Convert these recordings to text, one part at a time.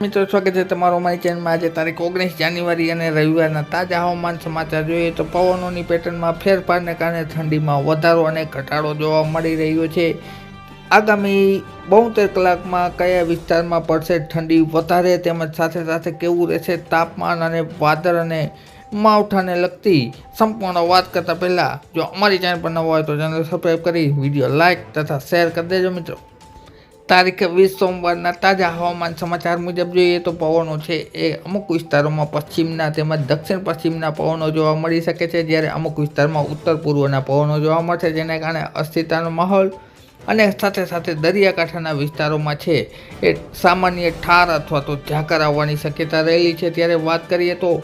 મિત્રો, સ્વાગત છે તમારો મારી ચેનલમાં આજે તારીખ ઓગણીસ જાન્યુઆરી અને રવિવારના તાજા હવામાન સમાચાર જોઈએ તો પવનોની પેટર્નમાં ફેરફારને કારણે ઠંડીમાં વધારો અને ઘટાડો જોવા મળી રહ્યો છે. આગામી બોતેર કલાકમાં કયા વિસ્તારમાં પડશે ઠંડી વધારે તેમજ સાથે સાથે કેવું રહેશે તાપમાન અને વાદળ અને માવઠાને લગતી? સંપૂર્ણ વાત કરતાં પહેલાં, જો અમારી ચેનલ પર ન હોય તો ચેનલ સબસ્ક્રાઈબ કરી, વીડિયો લાઇક તથા શેર કરી દેજો મિત્રો. તારીખ વીસ સોમવારના તાજા હવામાન સમાચાર મુજબ જોઈએ તો પવનો છે એ અમુક વિસ્તારોમાં પશ્ચિમના તેમજ દક્ષિણ પશ્ચિમના પવનો જોવા મળી શકે છે. જ્યારે અમુક વિસ્તારમાં ઉત્તર પૂર્વના પવનો જોવા મળશે, જેને કારણે અસ્થિરતાનો માહોલ અને સાથે સાથે દરિયાકાંઠાના વિસ્તારોમાં છે એ સામાન્ય ઠાર અથવા તો ઝાકર આવવાની શક્યતા રહેલી છે. ત્યારે વાત કરીએ તો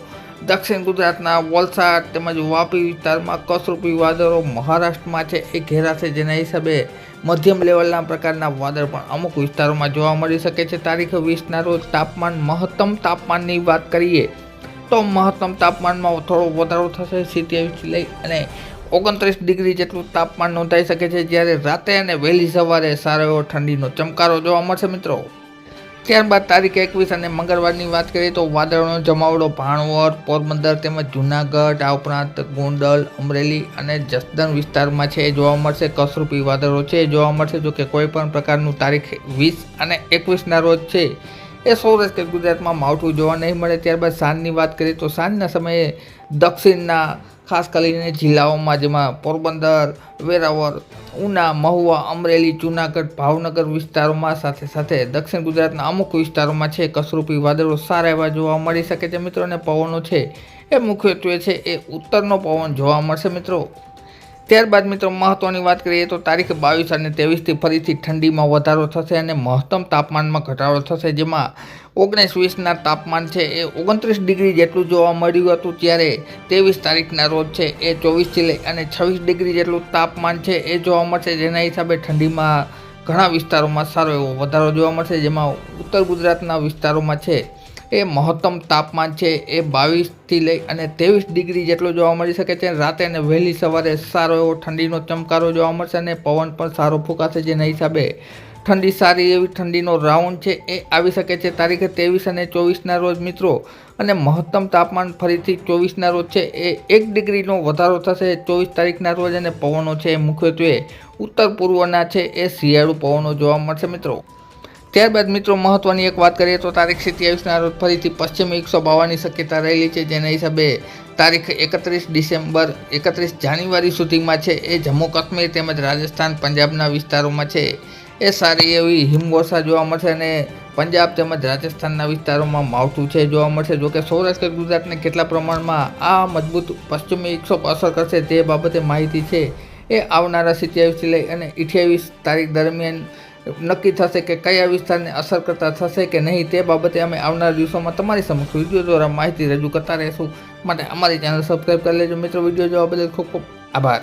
દક્ષિણ ગુજરાતના વલસાડ તેમજ વાપી વિસ્તારમાં કસરૂપી વાદળો મહારાષ્ટ્રમાં છે, એ ઘેરાશે જેના હિસાબે મધ્યમ લેવલના પ્રકારના વાદળ પણ અમુક વિસ્તારોમાં જોવા મળી શકે છે. તારીખ વીસના રોજ તાપમાન મહત્તમ તાપમાનની વાત કરીએ તો મહત્તમ તાપમાનમાં થોડો વધારો થશે. સિત્યાવીસથી લઈ અને ઓગણત્રીસ ડિગ્રી જેટલું તાપમાન નોંધાઈ શકે છે. જ્યારે રાતે અને વહેલી સવારે સારો એવો ઠંડીનો ચમકારો જોવા મળશે મિત્રો. ત્યારબાદ તારીખ એકવીસ અને મંગળવારની વાત કરીએ તો વાદળનો જમાવડો ભાણવર પોરબંદર તેમજ જૂનાગઢ, આ ઉપરાંત ગોંડલ, અમરેલી અને જસદણ વિસ્તારમાં છે એ જોવા મળશે. કસરૂપી વાદળો છે એ જોવા મળશે જો કે કોઈ પણ પ્રકારનું તારીખ વીસ અને એકવીસના રોજ છે. એ સૌરાષ્ટ્ર ગુજરાતમાં માવઠું જોવા નહીં મળે, ત્યારબાદ સાંજની વાત કરીએ તો સાંજના સમયે દક્ષિણના, ખાસ કરીને જિલ્લાઓમાં જેમાં પોરબંદર, વેરાવળ, ઉના, મહુવા, અમરેલી, જૂનાગઢ, ભાવનગર વિસ્તારોમાં સાથે સાથે દક્ષિણ ગુજરાતના અમુક વિસ્તારોમાં છે કસરૂપી વાદળો સારા એવા જોવા મળી શકે છે મિત્રો, અને પવનો છે એ મુખ્યત્વે છે એ ઉત્તરનો પવન જોવા મળશે મિત્રો. ત્યારબાદ મિત્રો મહત્ત્વની વાત કરીએ તો તારીખ બાવીસ અને ત્રેવીસથી ફરીથી ઠંડીમાં વધારો થશે અને મહત્તમ તાપમાનમાં ઘટાડો થશે, જેમાં ઓગણીસ વીસના તાપમાન છે એ ઓગણત્રીસ ડિગ્રી જેટલું જોવા મળ્યું હતું ત્યારે ત્રેવીસ તારીખના રોજ છે એ ચોવીસથી લઈ અને છવ્વીસ ડિગ્રી જેટલું તાપમાન છે એ જોવા મળશે, જેના હિસાબે ઠંડીમાં ઘણા વિસ્તારોમાં સારો એવો વધારો જોવા મળશે, જેમાં ઉત્તર ગુજરાતના વિસ્તારોમાં છે એ મહત્તમ તાપમાન છે એ બાવીસથી લઈ અને ત્રેવીસ ડિગ્રી જેટલું જોવા મળી શકે છે. રાતે અને વહેલી સવારે સારો એવો ઠંડીનો ચમકારો જોવા મળશે અને પવન પણ સારો ફૂંકાશે. જેના હિસાબે ઠંડી સારી એવી ઠંડીનો રાઉન્ડ છે એ આવી શકે છે. તારીખે ત્રેવીસ અને ચોવીસના રોજ મિત્રો અને મહત્તમ તાપમાન ફરીથી ચોવીસના રોજ છે એ એક ડિગ્રીનો વધારો થશે. ચોવીસ તારીખના રોજ અને પવનો છે. એ મુખ્યત્વે ઉત્તર પૂર્વના છે એ શિયાળુ પવનો જોવા મળશે મિત્રો. ત્યારબાદ મિત્રો મહત્વની એક વાત કરીએ તો તારીખ સત્યાવીસના રોજ ફરીથી પશ્ચિમી વિક્ષોભ આવવાની શક્યતા રહેલી છે, જેના હિસાબે તારીખ એકત્રીસ ડિસેમ્બર, એકત્રીસ જાન્યુઆરી સુધીમાં છે. એ જમ્મુ કાશ્મીર તેમજ રાજસ્થાન, પંજાબના વિસ્તારોમાં છે. એ સારી એવી હિમવર્ષા જોવા મળશે અને પંજાબ તેમજ રાજસ્થાનના વિસ્તારોમાં માવઠું છે જોવા મળશે. જોકે સૌરાષ્ટ્ર ગુજરાતને કેટલા પ્રમાણમાં આ મજબૂત પશ્ચિમી વિક્ષોભ અસર કરશે તે બાબતે માહિતી છે. એ આવનારા સત્યાવીસથી લઈ અને અઠ્યાવીસ તારીખ દરમિયાન નક્કી થશે કે કયા વિસ્તારને અસર કરતા થશે કે નહીં તે બાબતે અમે આવનારા દિવસોમાં તમારી સમક્ષ વીડિયો દ્વારા માહિતી રજૂ કરતા રહીશું. માટે અમારી ચેનલ સબસ્ક્રાઈબ કરી લેજો. મિત્રો, વીડિયો જોવા બદલ ખૂબ ખૂબ આભાર.